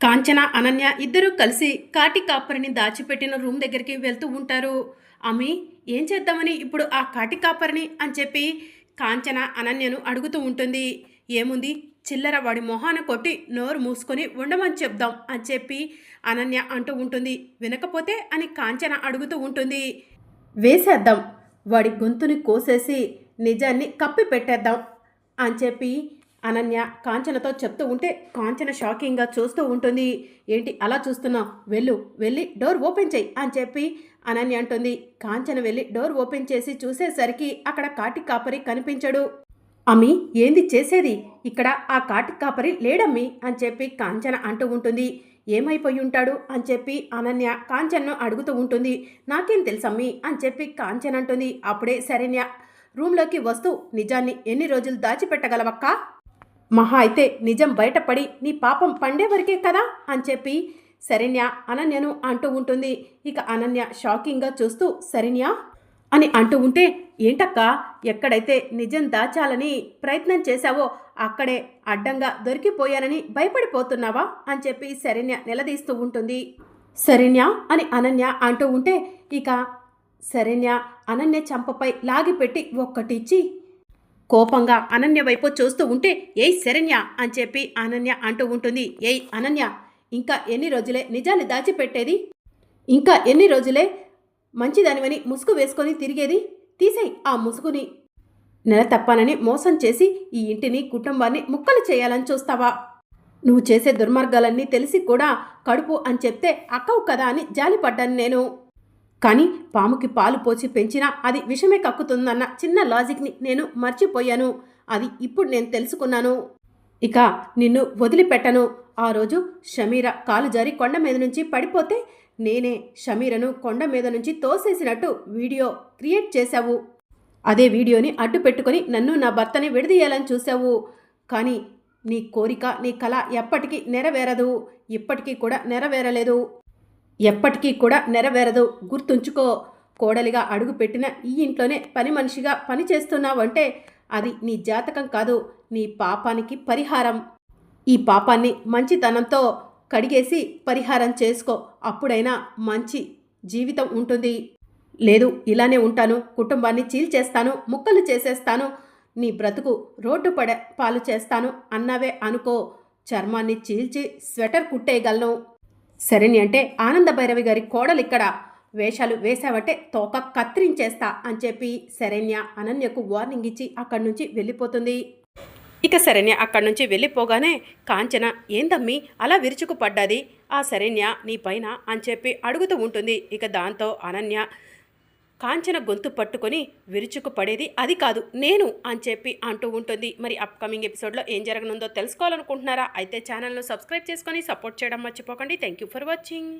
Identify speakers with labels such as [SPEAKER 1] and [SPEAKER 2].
[SPEAKER 1] కాంచన అనన్య ఇద్దరూ కలిసి కాటి కాపరిని దాచిపెట్టిన రూమ్ దగ్గరికి వెళ్తూ ఉంటారు. అమ్మి ఏం చేద్దామని ఇప్పుడు ఆ కాటి కాపరిని అని చెప్పి కాంచన అనన్యను అడుగుతూ ఉంటుంది. ఏముంది? చిల్లర వాడి మొహాన కొట్టి నోరు మూసుకొని ఉండమని చెప్దాం అని చెప్పి అనన్య అంటూ ఉంటుంది. వినకపోతే అని కాంచన అడుగుతూ ఉంటుంది. వేసేద్దాం. వాడి గొంతుని కోసేసి నిజాన్ని కప్పి పెట్టేద్దాం అని చెప్పి అనన్య కాంచనతో చెప్తూ ఉంటే కాంచన షాకింగ్గా చూస్తూ ఉంటుంది. ఏంటి అలా చూస్తున్నావు? వెళ్ళు వెళ్ళి డోర్ ఓపెన్ చేయి అని చెప్పి అనన్య అంటుంది. కాంచన వెళ్ళి డోర్ ఓపెన్ చేసి చూసేసరికి అక్కడ కాటి కాపరి కనిపించడు. అమ్మి ఏంది చేసేది? ఇక్కడ ఆ కాటి కాపరి లేడమ్మి అని చెప్పి కాంచన అంటూ ఉంటుంది. ఏమైపోయి ఉంటాడు అని చెప్పి అనన్య కాంచన్ను అడుగుతూ ఉంటుంది. నాకేం తెలుసమ్మి అని చెప్పి కాంచన అంటుంది. అప్పుడే శరణ్య రూమ్లోకి వస్తూ నిజాన్ని ఎన్ని రోజులు దాచిపెట్టగలవక్కా? మహా అయితే నిజం బయటపడి నీ పాపం పండే వరకే కదా అని చెప్పి శరణ్య అనన్యను అంటూ ఉంటుంది. ఇక అనన్య షాకింగ్గా చూస్తూ శరణ్య అని అంటూ ఉంటే ఏంటక్క ఎక్కడైతే నిజం దాచాలని ప్రయత్నం చేశావో అక్కడే అడ్డంగా దొరికిపోయానని భయపడిపోతున్నావా? అని చెప్పి శరణ్య నిలదీస్తూ ఉంటుంది. శరణ్య అని అనన్య అంటూ ఉంటే ఇక శరణ్య అనన్య చంపపై లాగిపెట్టి ఒక్కటిచ్చి కోపంగా అనన్య వైపు చూస్తూ ఉంటే ఏయ్ శరణ్య అని చెప్పి అనన్య అంటూ ఉంటుంది. ఏయ్ అనన్య ఇంకా ఎన్ని రోజులే నిజాన్ని దాచిపెట్టేది? ఇంకా ఎన్ని రోజులే మంచిదానివని ముసుగు వేసుకొని తిరిగేది? తీసేయ్ ఆ ముసుగుని. నెల తప్పానని మోసం చేసి ఈ ఇంటిని కుటుంబాన్ని ముక్కలు చేయాలని చూస్తావా? నువ్వు చేసే దుర్మార్గాలన్నీ తెలిసి కూడా కడుపు అని చెప్తే అక్కవు కదా అని జాలిపడ్డాను నేను. కానీ పాముకి పాలు పోసి పెంచినా అది విషమే కక్కుతుందన్న చిన్న లాజిక్ని నేను మర్చిపోయాను. అది ఇప్పుడు నేను తెలుసుకున్నాను. ఇక నిన్ను వదిలిపెట్టను. ఆ రోజు షమీర కాలు జారి కొండ మీద నుంచి పడిపోతే నేనే షమీరను కొండ మీద నుంచి తోసేసినట్టు వీడియో క్రియేట్ చేశావు. అదే వీడియోని అడ్డు పెట్టుకొని నన్ను నా భర్తని విడదీయాలని చూసావు కానీ నీ కోరిక నీ కళ ఎప్పటికీ నెరవేరదు. ఇప్పటికీ కూడా నెరవేరలేదు. ఎప్పటికీ కూడా నెరవేరదు. గుర్తుంచుకో. కోడలిగా అడుగుపెట్టిన ఈ ఇంట్లోనే పని మనిషిగా పని చేస్తున్నావంటే అది నీ జాతకం కాదు. నీ పాపానికి పరిహారం. ఈ పాపాన్ని మంచితనంతో కడిగేసి పరిహారం చేసుకో. అప్పుడైనా మంచి జీవితం ఉంటుంది. లేదు ఇలానే ఉంటాను. కుటుంబాన్ని చీల్చేస్తాను. ముక్కలు చేసేస్తాను. నీ బ్రతుకు రోడ్డు పడ పాలు చేస్తాను అన్నవే అనుకో. చర్మాన్ని చీల్చి స్వెటర్ కుట్టేయగలను. సరేని అంటే ఆనంద భైరవి గారి కోడలిక్కడ వేషాలు వేశావంటే తోక కత్తిరించేస్తా అని చెప్పి శరణ్య అనన్యకు వార్నింగ్ ఇచ్చి అక్కడి నుంచి వెళ్ళిపోతుంది. ఇక శరణ్య అక్కడి నుంచి వెళ్ళిపోగానే కాంచన ఏందమ్మి? అలా విరుచుకు పడ్డది ఆ శరణ్య నీ పైన అని చెప్పి అడుగుతూ ఉంటుంది. ఇక దాంతో అనన్య కాంచన గొంతు పట్టుకొని విరుచుకు పడేది అది కాదు నేను అని చెప్పి అంటూ ఉంటుంది. మరి అప్కమింగ్ ఎపిసోడ్లో ఏం జరగనుందో తెలుసుకోవాలనుకుంటున్నారా? అయితే ఛానల్ను సబ్స్క్రైబ్ చేసుకొని సపోర్ట్ చేయడం మర్చిపోకండి. Thank you for watching